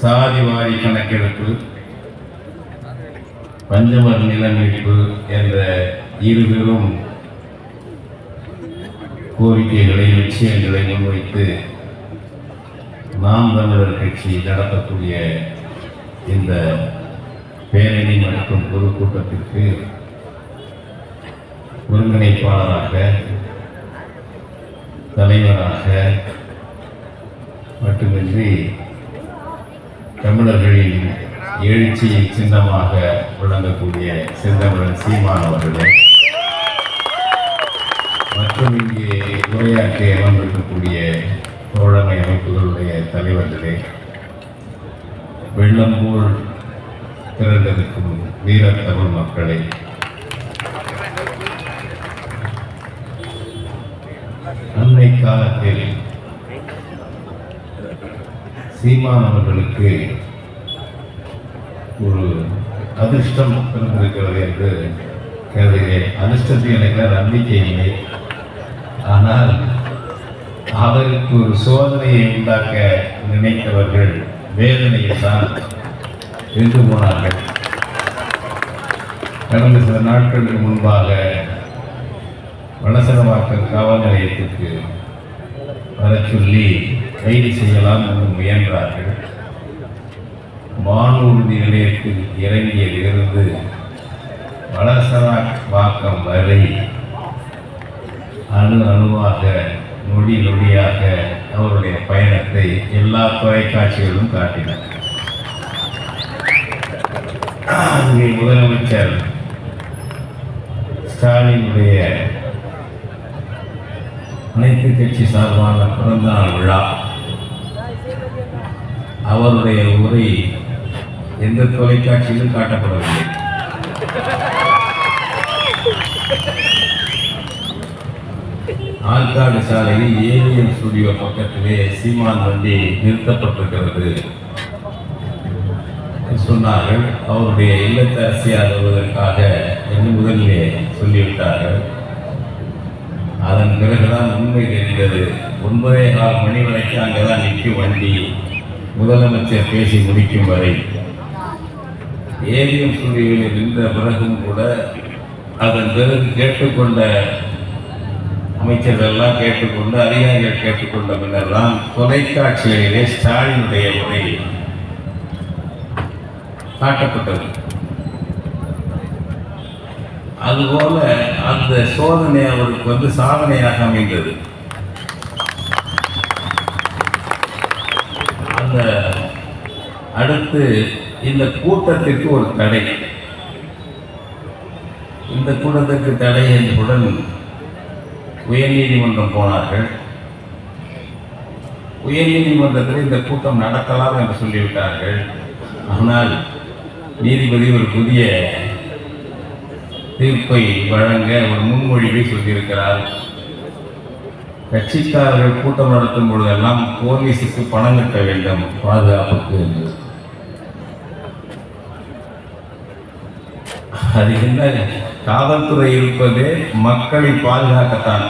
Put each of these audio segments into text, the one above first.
சாதி வாரி கணக்கெடுப்பு பஞ்சவர் நிலமீட்பு என்ற இருபெரும் கோரிக்கைகளை லட்சியங்களை முன்வைத்து நாம் தமிழர் கட்சி நடத்தக்கூடிய இந்த பேரணி மற்றும் பொதுக்கூட்டத்திற்கு ஒருங்கிணைப்பாளராக தலைவராக மட்டுமின்றி தமிழர்களின் எழுச்சியை சின்னமாக விளங்கக்கூடிய செந்தமிழன் சீமான் அவர்களே. மற்றும் இங்கே உரையாற்றி அமர்ந்திருக்கக்கூடிய தோழமை அமைப்புகளுடைய தலைவர்களே வெள்ளம் போல் திரண்டிருக்கும் வீரத்தமிழ் மக்களை அன்னை காலத்தில் சீமான் அவர்களுக்கு ஒரு அதிர்ஷ்டம் பிறந்திருக்கிறது என்று கருதுகிறேன் அதிர்ஷ்டத்தை எனக்கு நம்பிக்கை இல்லை. ஆனால் அவருக்கு ஒரு சோதனையை உண்டாக்க நினைத்தவர்கள் வேதனையை தான் என்று போனார்கள். கடந்த சில நாட்களுக்கு முன்பாக வளசரவாக்கம் காவல் நிலையத்திற்கு வர சொல்லி கைது செய்யலாம் என்று முயன்றார்கள். வானூர்தி நிலையத்தில் இறங்கியதிலிருந்து வளசரவாக்கம் வரை அணு அணுவாக நொடி நொடியாக அவருடைய பயணத்தை எல்லா தொலைக்காட்சிகளும் காட்டின. முதலமைச்சர் ஸ்டாலினுடைய அனைத்து கட்சி சார்பான பிறந்தநாள் விழா அவருடைய உரை எந்த தொலைக்காட்சியிலும் காட்டப்படவில்லை. ஆற்காடு சாலையில் ஏவிஎம் ஸ்டுடியோ பக்கத்திலே சீமான் வண்டி நிறுத்தப்பட்டிருக்கிறது. சொன்னார்கள் அவருடைய இல்லத்தை அரசியாளுவதற்காக என்று முதலிலே சொல்லிவிட்டார்கள். அதன் பிறகுதான் உண்மை தெரிந்தது. ஒன்பதே கால் மணி வரைக்கும் அங்கே தான் நிற்கும் வண்டி. முதலமைச்சர் பேசி முடிக்கும் வரை ஏவிஎம் ஸ்டுடியோவில் நின்ற பிறகும் கூட அதன் பிறகு கேட்டுக்கொண்ட அமைச்சர்கள் எல்லாம் கேட்டுக்கொண்டு அதிகாரிகள் கேட்டுக்கொண்ட பின்னர் தான் தொலைக்காட்சிகளிலே ஸ்டாலினுடைய உரை காட்டப்பட்டது. அதுபோல அந்த சோதனை அவருக்கு வந்து சாதனையாக அமைந்தது. அந்த அடுத்து இந்த கூட்டத்திற்கு ஒரு தடை. இந்த கூட்டத்திற்கு தடை என்றுடன் உயர்நீதிமன்றம் போனார்கள். உயர்நீதிமன்றத்தில் இந்த கூட்டம் நடத்தலாம் என்று சொல்லிவிட்டார்கள். ஆனால் நீதிபதி ஒரு புதிய தீர்ப்பை வழங்க ஒரு முன்மொழிவை சொல்லியிருக்கிறார். கட்சிக்காரர்கள் கூட்டம் நடத்தும் பொழுதெல்லாம் போலீஸுக்கு பணம் கட்ட வேண்டும். பாதுகாப்புக்கு என்று. அது என்ன? காவல்துறை இருப்பதே மக்களை பாதுகாக்கத்தான்.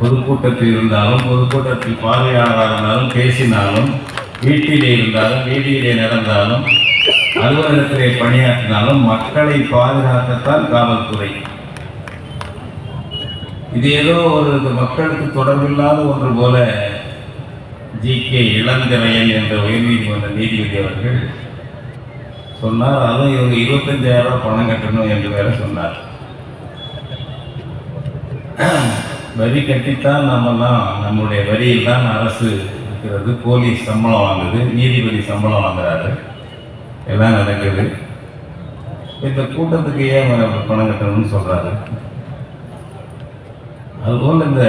பொதுக்கூட்டத்தில் இருந்தாலும் பொதுக்கூட்டத்தில் பார்வையாளராக இருந்தாலும் பேசினாலும் வீட்டிலே இருந்தாலும் வீதியிலே நடந்தாலும் அலுவலகத்திலே பணியாற்றினாலும் மக்களை பாதுகாக்கத்தான் காவல்துறை. இது ஏதோ ஒரு மக்களுக்கு தொடர்பில்லாத ஒன்று போல ஜி கே இளந்திரையன் என்ற உயர்நீதிமன்ற நீதிபதி அவர்கள் சொன்னார். அதுவும் இவங்க இருபத்தஞ்சாயிரம் ரூபாய் பணம் கட்டணும் என்று வேற சொன்னார். வரி கட்டித்தான் நம்மெல்லாம் நம்முடைய வரியில் தான் அரசு இருக்கிறது. போலீஸ் சம்பளம் வாங்குது நீதிபதி சம்பளம் வாங்குறாரு. எல்லாம் நடக்குது. இந்த கூட்டத்துக்கு ஏன் பணம் கட்டணும்னு சொல்கிறாரு அதுபோல் இந்த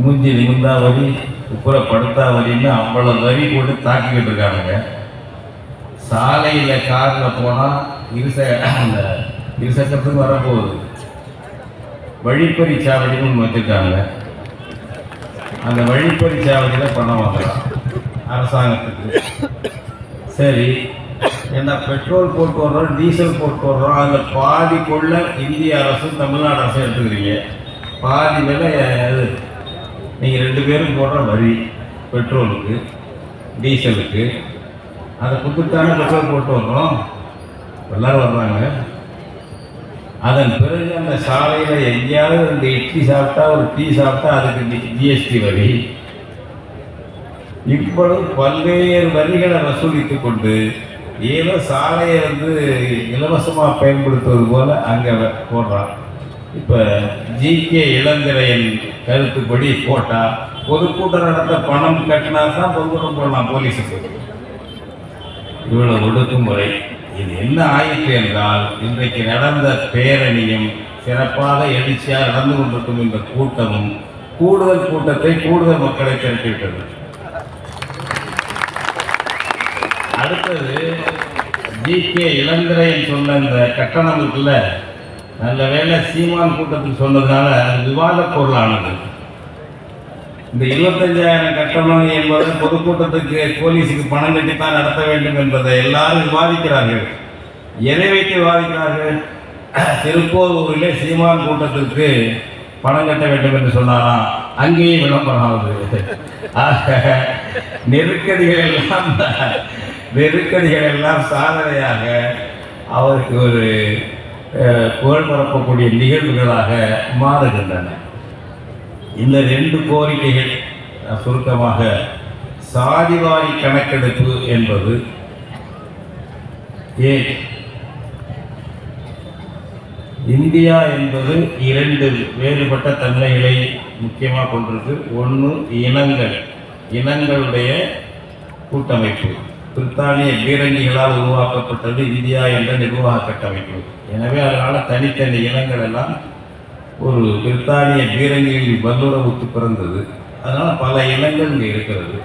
மூஞ்சி நிமிந்தா வரி உப்புற படுத்தா வரின்னு அவ்வளோ வரி போட்டு தாக்கிக்கிட்டு இருக்கானுங்க. சாலையில் காரில் போனால் இருச அந்த இருசக்கரத்துக்கு வரப்போகுது. வழிப்பறி சாவடின்னு ஒன்று வச்சுருக்காங்க. அந்த வழிப்பறி சாவடியில் பணம் வாங்கலாம் அரசாங்கத்துக்கு. சரி ஏன்னா பெட்ரோல் போட்டு வர்றோம் டீசல் போட்டு வர்றோம் அதில் பாதி கொள்ள இந்திய அரசும் தமிழ்நாடு அரசும் எடுத்துக்கிறீங்க. பாதி விலை அது. நீங்கள் ரெண்டு பேரும் போடுற வரி பெட்ரோலுக்கு டீசலுக்கு அதை குத்துத்தானே பெட்ரோல் போட்டு வந்தோம். எல்லோரும் வர்றாங்க. அதன் பிறகு அந்த சாலையில் எங்கேயாவது ரெண்டு இட்லி சாப்பிட்டா ஒரு டீ சாப்பிட்டா அதுக்கு ஜிஎஸ்டி வரி. இப்பொழுது பல்வேறு வரிகளை வசூலித்து கொண்டு ஏதோ சாலையை வந்து இலவசமாக பயன்படுத்துவது போல் அங்கே போடுறான். இப்போ ஜிகே இளந்திரையின் கருத்துப்படி போட்டால் பொதுக்கூட்டம் நடத்த பணம் கட்டினா தான் பொதுக்கூட்டம் போடலாம் போலீஸுக்கு. இவ்வளவு ஒடுக்குமுறை இது என்ன ஆயிற்று என்றால் இன்றைக்கு நடந்த பேரணியும் சிறப்பாக எழுச்சியாக நடந்து கொண்டிருக்கும் இந்த கூட்டமும் கூடுதல் கூட்டத்தை கூடுதல் மக்களை திரட்டிவிட்டது அடுத்தது ஜி கே இளந்திரையன் சொன்ன இந்த கட்டணம் இருக்குல்ல? நல்ல வேளை சீமான் கூட்டத்தில் சொன்னதுனால விவாத பொருளானது. இந்த இருபத்தஞ்சாயிரம் கட்டணம் என்பது பொதுக்கூட்டத்துக்கு போலீஸுக்கு பணம் கட்டித்தான் நடத்த வேண்டும் என்பதை எல்லாரும் விவாதிக்கிறார்கள். எதை வைத்து விவாதிக்கிறார்கள்? திருப்போரூரிலே சீமான் கூட்டத்திற்கு பணம் கட்ட வேண்டும் என்று சொன்னாராம் அங்கேயும் விளம்பரம் ஆகுது ஆக நெருக்கடிகள் எல்லாம் நெருக்கடிகள் எல்லாம் சாதனையாக அவருக்கு ஒரு புகழ் பரப்பக்கூடிய நிகழ்வுகளாக மாறுகின்றன. இந்த ரெண்டு கோரிக்கைகள் சுருக்கமாக சாதிவாரி கணக்கெடுப்பு என்பது ஏன்? இந்தியா என்பது இரண்டு வேறுபட்ட தன்மைகளை முக்கியமாக கொண்டிருக்கு. ஒன்று இனங்கள் இனங்களுடைய கூட்டமைப்பு. பிரித்தானிய பீரங்கிகளால் உருவாக்கப்பட்டது இந்தியா என்ற நிர்வாக கட்டமைப்பு எனவே அதனால் தனித்தனி இனங்கள் எல்லாம் ஒரு பிரித்தானிய பீரங்கிகளின் வல்லுறவுக்கு பிறந்தது. அதனால் பல இனங்கள் இங்கே இருக்கிறது.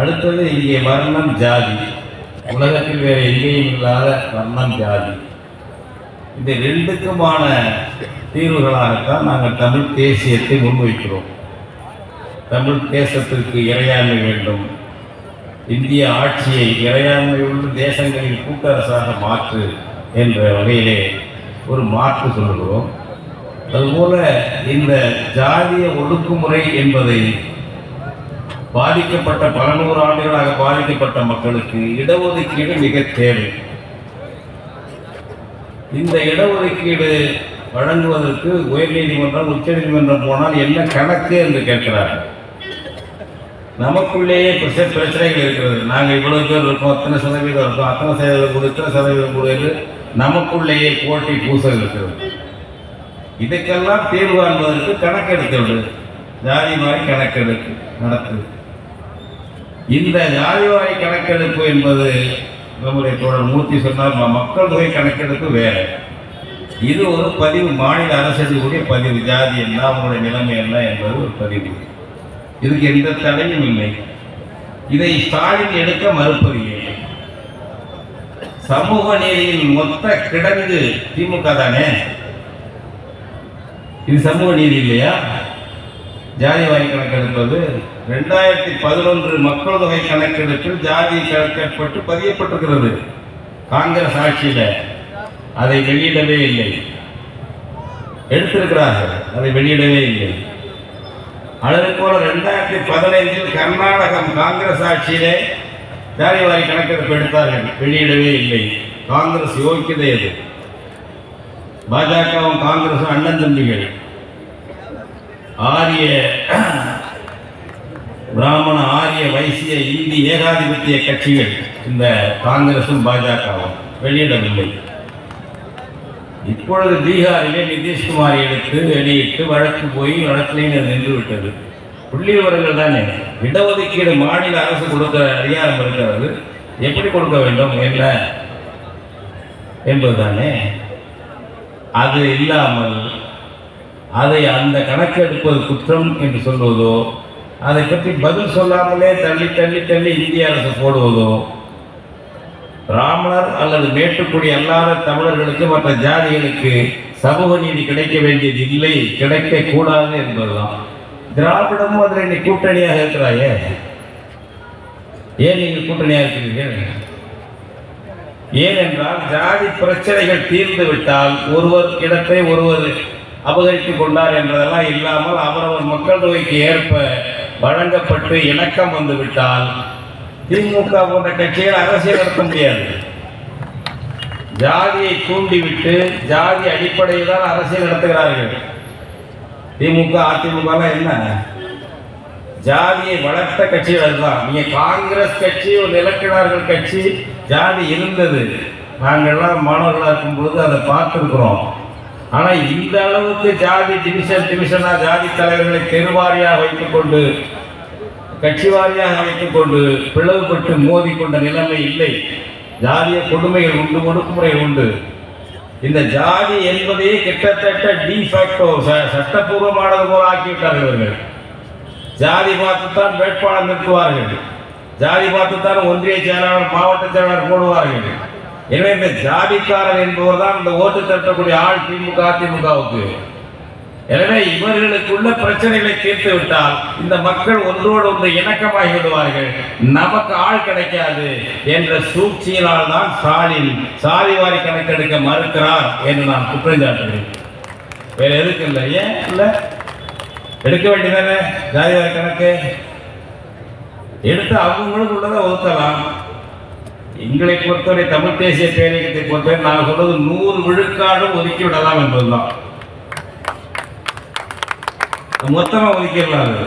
அடுத்தது இங்கே வர்ணம் ஜாதி. உலகத்தில் வேறு எங்கேயும் இல்லாத வர்ணம் ஜாதி. இந்த ரெண்டுக்குமான தீர்வுகளாகத்தான் நாங்கள் தமிழ் தேசியத்தை முன்வைக்கிறோம். தமிழ் தேசத்திற்கு இறையாண்மை வேண்டும். இந்திய ஆட்சியை இறையாண்மை உள்ள தேசங்களின் கூட்டரசாக மாற்று என்ற வகையிலே ஒரு மாற்று சொல்லுகிறோம். அதுபோல இந்த ஜாதிய ஒடுக்குமுறை என்பதை பாதிக்கப்பட்ட பல நூறு ஆண்டுகளாக பாதிக்கப்பட்ட மக்களுக்கு இடஒதுக்கீடு மிக தேவை. இந்த இடஒதுக்கீடு வழங்குவதற்கு உயர்நீதிமன்றம் உச்சநீதிமன்றம் போனால் என்ன கணக்கு என்று கேட்கிறார்கள். நமக்குள்ளேயே பிரச்சனைகள் இருக்கிறது. நாங்கள் இவ்வளவு பேர் இருக்கோம். அத்தனை சதவீதம் இருக்கோம். அத்தனை சதவீதம் கொடு இத்தனை சதவீதம் கொடு என்று நமக்குள்ளேயே போட்டி பூசல் இருக்கிறது. இதுக்கெல்லாம் தீர்வு காண்பதற்கு கணக்கெடுத்து ஜாதி வாரி கணக்கெடுப்பு நடத்து. இந்த ஜாதி வாரி கணக்கெடுப்பு என்பது நம்முடைய தோழர் மூர்த்தி சொன்னால் மக்கள் தொகை கணக்கெடுப்பு வேறு. இது ஒரு பதிவு. மாநில அரசுடைய பதிவு. ஜாதி என்ன அவங்களுடைய நிலைமை என்ன என்பது ஒரு பதிவு. இதுக்கு எந்த தடையும் இல்லை. இதை ஸ்டாலின் எடுக்க மறுப்பதில்லை. சமூக நீதியின் மொத்த கிடங்கு திமுக தானே? இது சமூக நீதி இல்லையா? ஜாதி வாரி கணக்கெடுப்பது ரெண்டாயிரத்தி பதினொன்று மக்கள் தொகை கணக்கெடுப்பில் ஜாதி கணக்கப்பட்டு பதியப்பட்டிருக்கிறது. காங்கிரஸ் ஆட்சியில் அதை வெளியிடவே இல்லை. எடுத்திருக்கிறார்கள் அதை வெளியிடவே இல்லை. அதே போல ரெண்டாயிரத்தி பதினைந்தில் கர்நாடகம் காங்கிரஸ் ஆட்சியிலே ஜாதி வாரி கணக்கெடுப்பு எடுத்தார்கள் வெளியிடவே இல்லை. காங்கிரஸ் யோக்கியதை அது. பாஜகவும் காங்கிரஸும் அண்ணன் தம்பிகள். ஆரிய பிராமண ஆரிய வைசிய இந்தி ஏகாதிபத்திய கட்சிகள் இந்த காங்கிரசும் பாஜகவும் வெளியிடவில்லை. இப்பொழுது பீகாரிலே நிதிஷ்குமார் எடுத்து வெளியிட்டு வழக்கு போய் வழக்கிலேயே நின்று விட்டது. புள்ளி விவரங்கள் தானே? இடஒதுக்கீடு மாநில அரசு கொடுக்க அதிகாரம் இருக்கிறது. எப்படி கொடுக்க வேண்டும் என்ன? என்பதுதானே. அது இல்லாமல் அதை அந்த கணக்கெடுப்பது குற்றம் என்று சொல்வதோ அதை பற்றி பதில் சொல்லாமலே தள்ளி தள்ளி தள்ளி இந்திய அரசு போடுவதோ பிராமணர் அல்லது மேட்டுக்குடி அல்லாத தமிழர்களுக்கு மற்ற ஜாதிகளுக்கு சமூக நீதி கிடைக்க வேண்டியது இல்லை கிடைக்க கூடாது என்பதுதான். திராவிடமும் அதில் இன்னைக்கு கூட்டணியாக இருக்கிறாயே. ஏன் நீங்கள் கூட்டணியாக இருக்கிறீர்கள்? ஏனென்றால் ஜாதி பிரச்சனைகள் தீர்ந்து விட்டால் ஒருவர் இடத்தை ஒருவர் அபகரித்துக் கொண்டார் என்பதெல்லாம் இல்லாமல் அவரவர் மக்கள் தொகைக்கு ஏற்ப வழங்கப்பட்டு இணக்கம் வந்துவிட்டால் திமுக போன்ற கட்சிகள் அரசியல் நடத்த முடியாது. ஜாதியை தூண்டிவிட்டு ஜாதி அடிப்படையில் தான் அரசியல் நடத்துகிறார்கள். திமுக அதிமுக என்ன? ஜாதியை வளர்த்த கட்சிகள் தான் நீங்க காங்கிரஸ் கட்சி ஒரு இலக்கினார்கள் கட்சி ஜாதி இருந்தது. நாங்கள்லாம் மாணவர்களாக இருக்கும்போது அதை பார்த்துருக்குறோம். ஆனால் இந்த அளவுக்கு ஜாதி டிவிஷன் டிவிஷனாக ஜாதி தலைவர்களை தெருவாரியாக வைத்துக்கொண்டு கட்சி வாரியாக அமைத்துக் கொண்டு பிளவுபட்டு கொண்ட நிலைமை இல்லை. ஜாதிய கொடுமைகள் உண்டு ஒடுக்குமுறைகள் உண்டு. இந்த ஜாதி என்பதே கிட்டத்தட்ட டிஃபேக்டோ சட்டப்பூர்வமானது போல ஆக்கிவிட்டார்கள் இவர்கள். ஜாதி பார்த்துத்தான் வேட்பாளர் நிறுத்துவார்கள் ஜாதி பார்த்துத்தான் ஒன்றிய செயலாளர் மாவட்ட செயலாளர் போடுவார்கள். எனவே இந்த ஜாதிக்காரர் என்பவர் தான் இந்த ஓட்டு தட்டக்கூடிய ஆள் திமுக அதிமுகவுக்கு. எனவே இவர்களுக்குள்ள பிரச்சனைகளை தீர்த்து விட்டால் இந்த மக்கள் ஒன்றோடு ஒன்று இணக்கமாகி விடுவார்கள் நமக்கு ஆள் கிடைக்காது என்ற சூழ்ச்சியினால் தான் ஸ்டாலின் சாதிவாரி கணக்கெடுக்க மறுக்கிறார் என்று நான் குற்றம் சாட்டுகிறேன். வேற எதுக்கு இல்லை? ஏன் இல்லை? எடுக்க வேண்டியதானே ஜாதிவாரி கணக்கு? எடுத்து அவங்களுக்கு உள்ளதை ஒதுக்கலாம். எங்களை பொறுத்தவரை தமிழ் தேசிய பேரியத்தை பொறுத்தவரை நான் சொல்வது நூறு விழுக்காடும் ஒதுக்கி விடலாம் என்பதுதான். மொத்தமாக ஒதுக்கிடலாம் அது.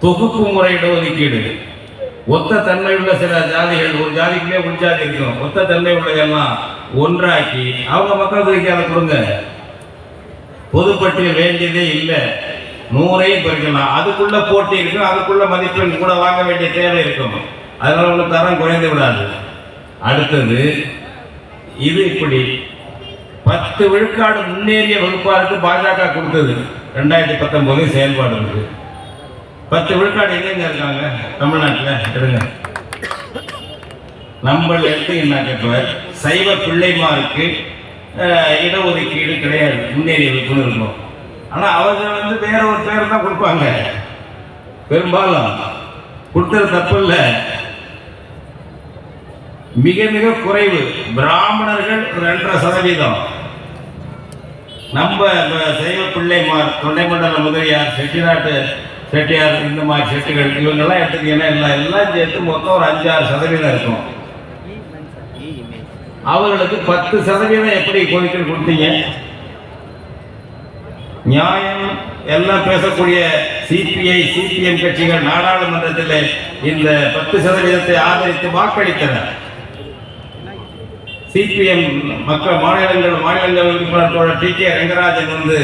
தொகுப்பு முறையிட ஒதுக்கீடு. ஒத்த தன்மை உள்ள சில ஜாதிகள் ஒரு ஜாதிக்குள்ளே உள் ஜாதி இருக்கும். ஒத்த தன்மை உள்ளதெல்லாம் ஒன்றாக்கி அவங்க மக்கள் தொகைக்கு அதை கொடுங்க. பொதுப்பட்டியல் வேண்டியதே இல்லை. நூறையும் குறைக்கலாம் அதுக்குள்ள போட்டி இருக்கும் அதுக்குள்ள மதிப்பெண் கூட வாங்க வேண்டிய தேவை இருக்கும். அதனால உள்ள தரம் குறைந்து விடாது. அடுத்தது இது இப்படி பத்து விழுக்காடு முன்னேறிய வகுப்பாருக்கு பாஜக கொடுத்தது. ரெண்டாயிரத்தி பத்தொன்பது செயல்பாடு இருக்கு பத்து விழுக்காடு எங்கெங்க இருக்காங்க? தமிழ்நாட்டில் எடுங்க. எடுத்து எடுத்தீங்கன்னாக்க இப்போ சைவ பிள்ளைமாருக்கு அஹ், இடஒதுக்கீடு கிடையாது. முன்னேறிய வகுப்புன்னு இருக்கும். ஆனால் அவங்க வந்து வேற ஒரு பேர் தான் கொடுப்பாங்க. பெரும்பாலும் கொடுத்தது தப்பு இல்லை மிக மிக குறைவு. பிராமணர்கள் ரெண்டரை சதவீதம். நம்ம சைவ பிள்ளைமார் தொண்டைமண்டல முதலியார் செட்டிநாட்டு செட்டியார் இந்த மாதிரி செட்டுகள் இவங்கெல்லாம் எடுத்துக்கிட்டீங்கன்னா எல்லாம் எல்லாம் சேர்த்து மொத்தம் ஒரு அஞ்சாறு சதவீதம் இருக்கும். அவர்களுக்கு பத்து சதவீதம் எப்படி கோரிக்கை கொடுத்தீங்க? நியாயம் எல்லாம் பேசக்கூடிய சிபிஐ சிபிஎம் கட்சிகள் நாடாளுமன்றத்தில் இந்த பத்து சதவீதத்தை ஆதரித்து வாக்களித்தனர். சிபிஎம் மக்கள் மாநிலங்கள் மாநிலங்கள் டி கே ரங்கராஜன் வந்து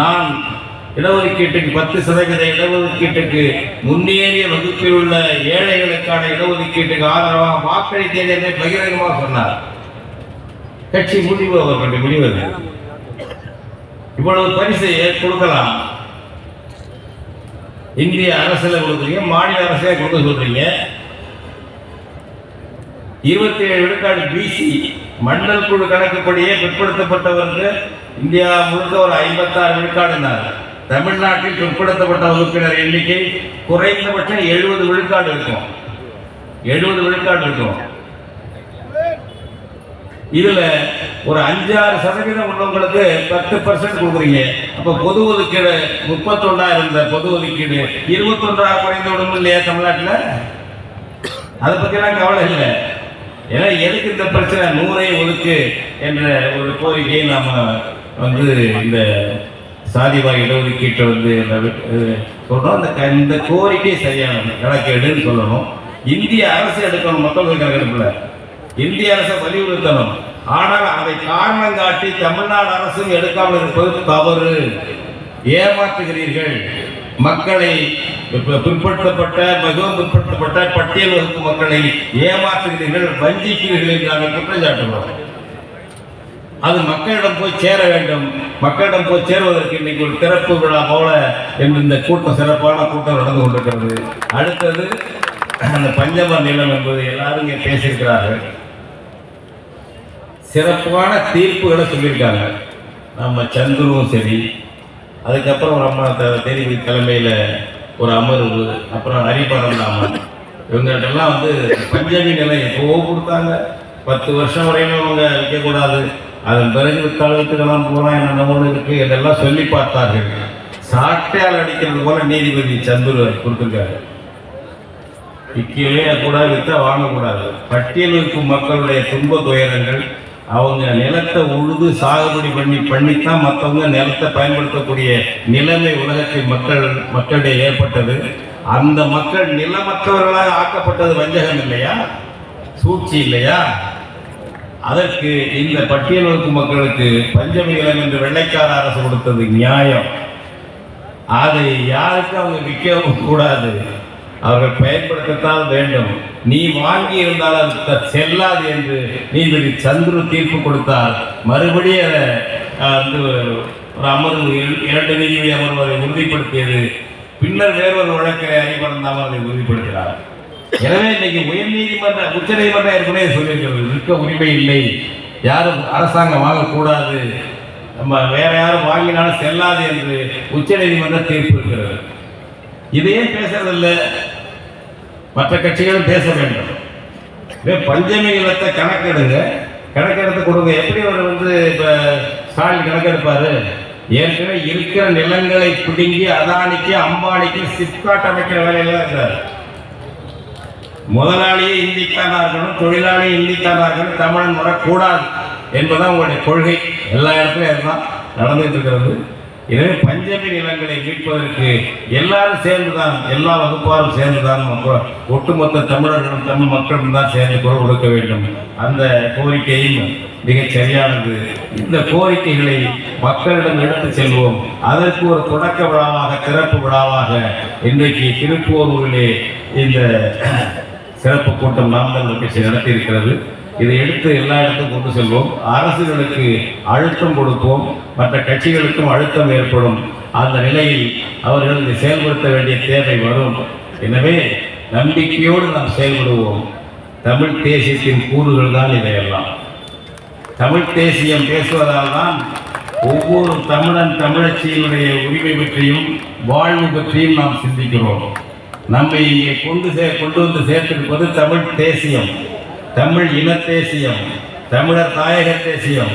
நான் இடஒதுக்கீட்டுக்கு பத்து சதவீத இடஒதுக்கீட்டுக்கு முன்னேறிய வகுப்பில் உள்ள ஏழைகளுக்கான இடஒதுக்கீட்டுக்கு ஆதரவாக வாக்களித்தேன் என்று பகிரங்கமாக சொன்னார். கட்சி முடிவு அவர்களுடைய முடிவு அது. இவ்வளவு பரிசு கொடுக்கலாம். இந்திய அரசில் கொடுக்குறீங்க மாநில அரசே கொடுக்க சொல்றீங்க. இருபத்தி ஏழு விழுக்காடு பிசி மண்டல் குழு கணக்குப்படியே பிற்படுத்தப்பட்டவருக்கு இந்தியா முழுக்க ஒரு ஐம்பத்தாறு விழுக்காடுனாங்க தமிழ்நாட்டில் பிற்படுத்தப்பட்ட வகுப்பினர் எண்ணிக்கை குறைந்தபட்சம் எழுபது விழுக்காடு இருக்கும். எழுபது விழுக்காடு இருக்கும். இதுல ஒரு அஞ்சாறு சதவீதம் உள்ளவங்களுக்கு பத்து பர்சன்ட் கொடுக்குறீங்க. அப்ப பொது ஒதுக்கீடு முப்பத்தொன்னா இருந்த பொது ஒதுக்கீடு. இருபத்தொன்றா குறைந்து விடும் இல்லையா தமிழ்நாட்டில்? அதை பத்தி எல்லாம் கவலை இல்லை. ஏன்னா எதுக்கு இந்த பிரச்சனை? நூறை ஒதுக்கு என்ற ஒரு கோரிக்கையை நாம் வந்து இந்த சாதிவாய் இடஒதுக்கீட்டை வந்து சொல்கிறோம் அந்த இந்த கோரிக்கை சரியான கணக்கேடுன்னு சொல்லணும். இந்திய அரசு எடுக்கணும் மக்கள் கணக்கெடுப்பில். இந்திய அரசை வலியுறுத்தணும். ஆனால் அதை காரணம் காட்டி தமிழ்நாடு அரசும் எடுக்காமல் இருப்பது தவறு. ஏமாற்றுகிறீர்கள். மக்களை இப்ப பிற்படுத்தப்பட்ட மிகவும் பிற்படுத்தப்பட்ட பட்டியல் வகுப்பு மக்களை ஏமாற்றுகிறீர்கள் வஞ்சிக்கிறீர்கள் என்று குற்றம் சாட்டுகிறோம் அது மக்களிடம் போய் சேர வேண்டும். மக்களிடம் போய் சேருவதற்கு இன்னைக்கு ஒரு திறப்பு விழா போல என்று இந்த கூட்டம் சிறப்பான கூட்டம் நடந்து கொண்டிருக்கிறது. அடுத்தது அந்த பஞ்சம நிலம் என்பது எல்லாரும் இங்கே பேசியிருக்கிறார்கள். சிறப்பான தீர்ப்புகளை சொல்லியிருக்காங்க. நம்ம சந்துருவும் சரி அதுக்கப்புறம் ஒரு அம்மா த- தெரிவி தலைமையில் ஒரு அமர்வு அப்புறம் ஹரிபரந்தாமன் இவங்கள்ட்டெல்லாம் வந்து பஞ்சாபி நிலை எப்போ கொடுத்தாங்க. பத்து வருஷம் வரையிலும் அவங்க விற்கக்கூடாது. அதன் பிறகு வித்தாளத்துக்கெல்லாம் போனால் என்னென்னமோ இருக்கு இதெல்லாம் சொல்லி பார்த்தார்கள். சாட்டையால் அடிக்கிறது போல நீதிபதி சந்துரு கொடுத்துருக்காரு. விற்கவே கூடாது விற்றா வாங்கக்கூடாது. பட்டியல் இருக்கும் மக்களுடைய துன்ப துயரங்கள் அவங்க நிலத்தை உழுது சாகுபடி பண்ணி பண்ணித்தான் மற்றவங்க நிலத்தை பயன்படுத்தக்கூடிய நிலைமை உலகத்தில் மக்கள் மக்களிடையே ஏற்பட்டது. அந்த மக்கள் நிலமற்றவர்களாக ஆக்கப்பட்டது வஞ்சகம் இல்லையா? சூழ்ச்சி இல்லையா? அதற்கு இந்த பட்டியல் வகுப்பு மக்களுக்கு பஞ்சமி நிலம் என்று வெள்ளைக்கார அரசு கொடுத்தது நியாயம். அதை யாருக்கும் அவங்க விற்கவும் கூடாது? அவர்கள் பயன்படுத்தத்தான் வேண்டும். நீ வாங்கி இருந்தால் அது செல்லாது என்று நீதிபதி சந்துரு தீர்ப்பு கொடுத்தால் மறுபடியும் அதை வந்து ஒரு அமர்வு இரண்டு நீதிபதி அமர்வு அதை உறுதிப்படுத்தியது. பின்னர் வேறொரு வழக்கை அறிவறந்தாமல் அதை உறுதிப்படுத்தினார். எனவே இன்னைக்கு உயர் நீதிமன்ற உச்ச நீதிமன்றம் ஏற்கனவே சொல்லியிருக்கிறது. விற்க உரிமை இல்லை. யாரும் அரசாங்கம் வாங்கக்கூடாது. நம்ம வேற யாரும் வாங்கினாலும் செல்லாது என்று உச்ச நீதிமன்ற தீர்ப்பு இருக்கிறது. இதையே பேசுறதில்ல? மற்ற கட்சிகளும் பேச வேண்டும். இதே பஞ்சமி கணக்கெடுங்க. கணக்கெடுத்து கொடுங்க. எப்படி அவர் வந்து இப்போ ஸ்டாலின் கணக்கெடுப்பாரு? ஏற்கனவே இருக்கிற நிலங்களை பிடுங்கி அதானிக்கு அம்பானிக்கு சிப்காட் அமைக்கிற வேலையில தான் இருக்காரு. முதலாளியே இந்திக்காரனா இருக்கணும் தொழிலாளி இந்திக்காரனா இருக்கணும் தமிழன் வரக்கூடாது என்பதுதான் உங்களுடைய கொள்கை. எல்லா இடத்துலையும் அதுதான் நடந்துட்டு இருக்கிறது. எனவே பஞ்சமி நிலங்களை மீட்பதற்கு எல்லாரும் சேர்ந்துதான் எல்லா வகுப்பாரும் சேர்ந்துதான் ஒட்டுமொத்த தமிழர்களும் தமிழ் மக்களும் தான் சேர்ந்து குரல் கொடுக்க வேண்டும். அந்த கோரிக்கையும் மிகச் சரியானது. இந்த கோரிக்கைகளை மக்களிடம் எடுத்து செல்வோம். அதற்கு ஒரு தொடக்க விழாவாக திறப்பு விழாவாக இன்றைக்கு திருப்பூரூரிலே இந்த சிறப்பு கூட்டம் நாம் நடத்தியிருக்கிறது. நடத்தி இருக்கிறது இதை எடுத்து எல்லா இடத்துக்கும் கொண்டு செல்வோம். அரசுகளுக்கு அழுத்தம் கொடுப்போம். மற்ற கட்சிகளுக்கும் அழுத்தம் ஏற்படும். அந்த நிலையில் அவர்கள் இதை செயல்படுத்த வேண்டிய தேவை வரும். எனவே நம்பிக்கையோடு நாம் செயல்படுவோம். தமிழ் தேசியத்தின் கூறுகள் தான் இதையெல்லாம். தமிழ் தேசியம் பேசுவதால் தான் ஒவ்வொரு தமிழன் தமிழச்சியினுடைய உரிமை பற்றியும் வாழ்வு பற்றியும் நாம் சிந்திக்கிறோம். நம்மை இங்கே கொண்டு சே கொண்டு வந்து சேர்த்திருப்பது தமிழ் தேசியம். தமிழ் இன தேசியம் தமிழர் தாயக தேசியம்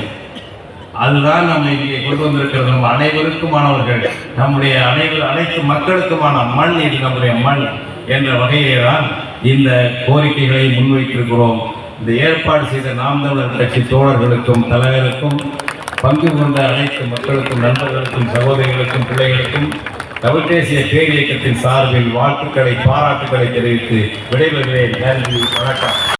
அதுதான் நம்ம இங்கே கொண்டு வந்திருக்கிறது. நம்ம அனைவருக்குமானவர்கள் நம்முடைய அனைவர் அனைத்து மக்களுக்குமான மண் இது நம்முடைய மண் என்ற வகையிலே தான் இந்த கோரிக்கைகளை முன்வைத்திருக்கிறோம். இந்த ஏற்பாடு செய்த நாம் தமிழர் கட்சி தோழர்களுக்கும் தலைவருக்கும் பங்கு கொண்ட அனைத்து மக்களுக்கும் நண்பர்களுக்கும் சகோதரிகளுக்கும் பிள்ளைகளுக்கும் தமிழ் தேசிய பேர் இயக்கத்தின் சார்பில் வாழ்த்துக்களை பாராட்டுக்களை தெரிவித்து விடைபெறுகிறேன். நன்றி வணக்கம்.